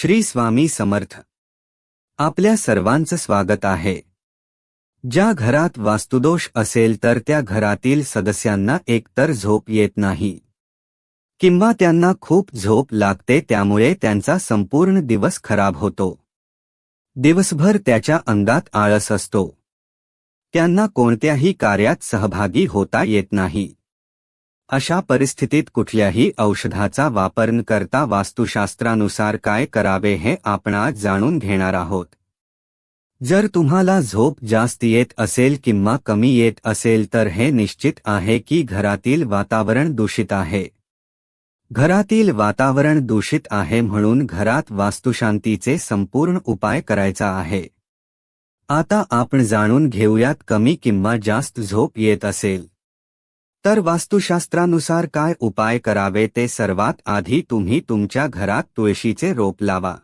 श्री स्वामी समर्थ. आपल्या सर्वांचं स्वागत आहे. ज्या घरात वास्तुदोष असेल तर त्या घरातील सदस्यांना एकतर झोप येत नाही. किंवा त्यांना खूप झोप लागते त्यामुळे त्यांचा संपूर्ण दिवस खराब होतो. दिवसभर त्याच्या अंगात आळस असतो. त्यांना कोणत्याही कार्यात सहभागी होता येत नाही. अशा परिस्थितीत कुठल्याही औषधाचा वापर न करता वास्तुशास्त्रानुसार काय करावे हे आपण आज जाणून घेणार आहोत. जर तुम्हाला झोप जास्त येत असेल किंवा कमी येत असेल तर हे निश्चित आहे की घरातील वातावरण दूषित आहे. घरातील वातावरण दूषित आहे म्हणून घरात वास्तुशांतीचे संपूर्ण उपाय करायचा आहे. आता आपण जाणून घेऊयात कमी किंवा जास्त झोप येत असेल. तर वास्तुशास्त्रानुसार काय उपाय करावे ते सर्वात आधी तुम्ही तुमच्या घरात तुळशीचे रोप लावा.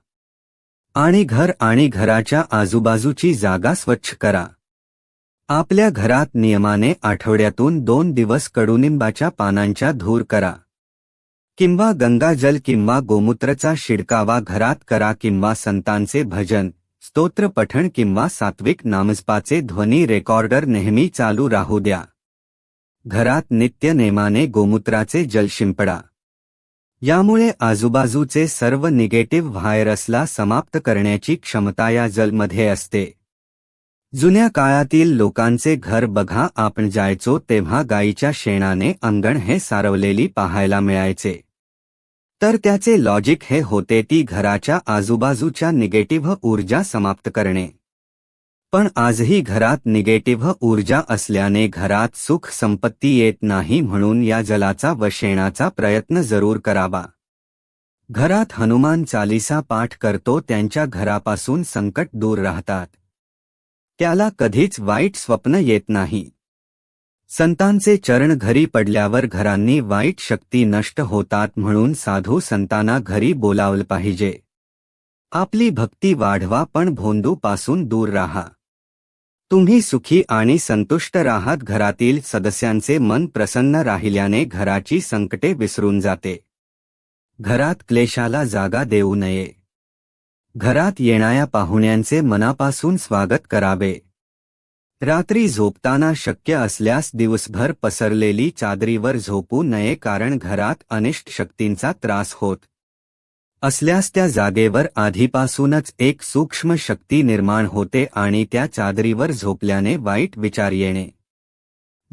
आणि घर आणि घराच्या आजूबाजूची जागा स्वच्छ करा. आपल्या घरात नियमाने आठवड्यातून दोन दिवस कडुनिंबाच्या पानांच्या धूर करा. किंवा गंगाजल किंवा गोमूत्रचा शिडकावा घरात करा किंवा संतांचे भजन स्तोत्रपठण किंवा सात्विक नामजपाचे ध्वनी रेकॉर्डर नेहमी चालू राहू द्या. घरात नित्य नेमाने गोमूत्राचे जल शिंपडा. यामुळे आजूबाजूचे सर्व निगेटिव्ह व्हायरसला समाप्त करण्याची क्षमता या जलमध्ये असते. जुन्या काळातील लोकांचे घर बघा आपण जायचो तेव्हा गायीच्या शेणाने अंगण हे सारवलेली पाहायला मिळायचे. तर त्याचे लॉजिक हे होते ती घराच्या आजूबाजूच्या निगेटिव्ह ऊर्जा समाप्त करणे. पण आजही घरात निगेटिव्ह ऊर्जा असल्याने घरात सुख संपत्ती येत नाही म्हणून या जलाचा व शेणाचा प्रयत्न जरूर करावा. घरात हनुमान चालिसा पाठ करतो त्यांच्या घरापासून संकट दूर राहतात. त्याला कधीच वाईट स्वप्न येत नाही. संतांचे चरण घरी पडल्यावर घरांनी वाईट शक्ती नष्ट होतात म्हणून साधू संतांना घरी बोलावलं पाहिजे. आपली भक्ती वाढवा पण भोंदूपासून दूर राहा. तुम्ही सुखी आणि संतुष्ट राहात घरातील सदस्यांचे मन प्रसन्न राहिल्याने घराची संकटे विसरून जाते. घरात क्लेशाला जागा देऊ नये. घरात येणाऱ्या पाहुण्यांचे मनापासून स्वागत करावे. रात्री झोपताना शक्य असल्यास दिवसभर पसरलेली चादरीवर झोपू नये कारण घरात अनिष्ट शक्तींचा त्रास होत. असल्यास त्या जागेवर आधीपासूनच एक सूक्ष्म शक्ती निर्माण होते आणि त्या चादरीवर झोपल्याने वाईट विचार येणे.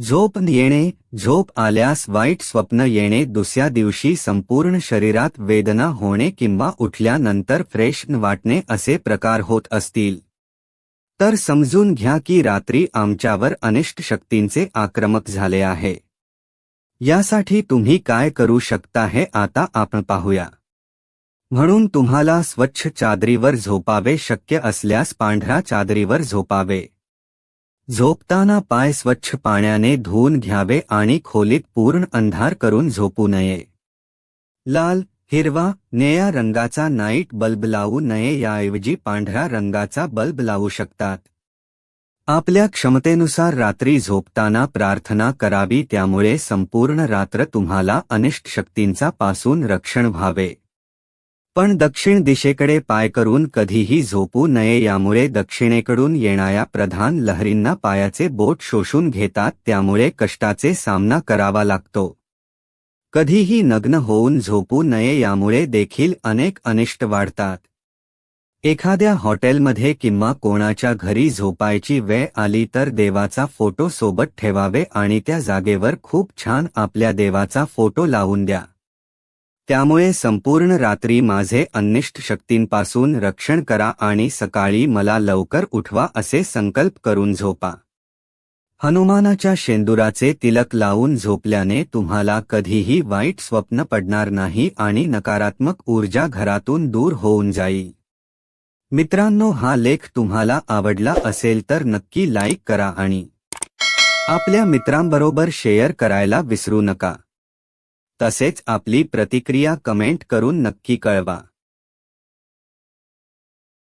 झोप येणे झोप आल्यास वाईट स्वप्न येणे दुसऱ्या दिवशी संपूर्ण शरीरात वेदना होणे किंवा उठल्यानंतर फ्रेश वाटणे असे प्रकार होत असतील. तर समजून घ्या की रात्री आमच्यावर अनिष्ट शक्तींचे आक्रमक झाले आहे. यासाठी तुम्ही काय करू शकता हे आता आपण पाहूया. म्हणून तुम्हाला स्वच्छ चादरीवर झोपावे शक्य असल्यास पांढऱ्या चादरीवर झोपावे. झोपताना पाय स्वच्छ पाण्याने धुवून घ्यावे आणि खोलीत पूर्ण अंधार करून झोपू नये. लाल हिरवा निळ्या रंगाचा नाईट बल्ब लावू नये याऐवजी पांढऱ्या रंगाचा बल्ब लावू शकतात. आपल्या क्षमतेनुसार रात्री झोपताना प्रार्थना करावी त्यामुळे संपूर्ण रात्र तुम्हाला अनिष्ट शक्तींचा पासून रक्षण व्हावे. पण दक्षिण दिशेकडे पाय करून कधीही झोपू नये यामुळे दक्षिणेकडून येणाऱ्या प्रधान लहरींना पायाचे बोट शोषून घेतात त्यामुळे कष्टाचे सामना करावा लागतो. कधीही नग्न होऊन झोपू नये यामुळे देखील अनेक अनिष्ट वाढतात. एखाद्या हॉटेलमध्ये किंवा कोणाच्या घरी झोपायची वेळ आली तर देवाचा फोटो सोबत ठेवावे आणि त्या जागेवर खूप छान आपल्या देवाचा फोटो लावून द्या. त्यामुळे संपूर्ण रात्री माझे अनिष्ट शक्तींपासून रक्षण करा आणि सकाळी मला लवकर उठवा असे संकल्प करून झोपा. हनुमानाच्या शेंदुराचे तिलक लावून झोपल्याने तुम्हाला कधीही वाईट स्वप्न पडणार नाही आणि नकारात्मक ऊर्जा घरातून दूर होऊन जाईल. मित्रांनो हा लेख तुम्हाला आवडला असेल तर नक्की लाईक करा आणि आपल्या मित्रांबरोबर शेअर करायला विसरू नका. तसेच आपली प्रतिक्रिया कमेंट करून नक्की कळवा.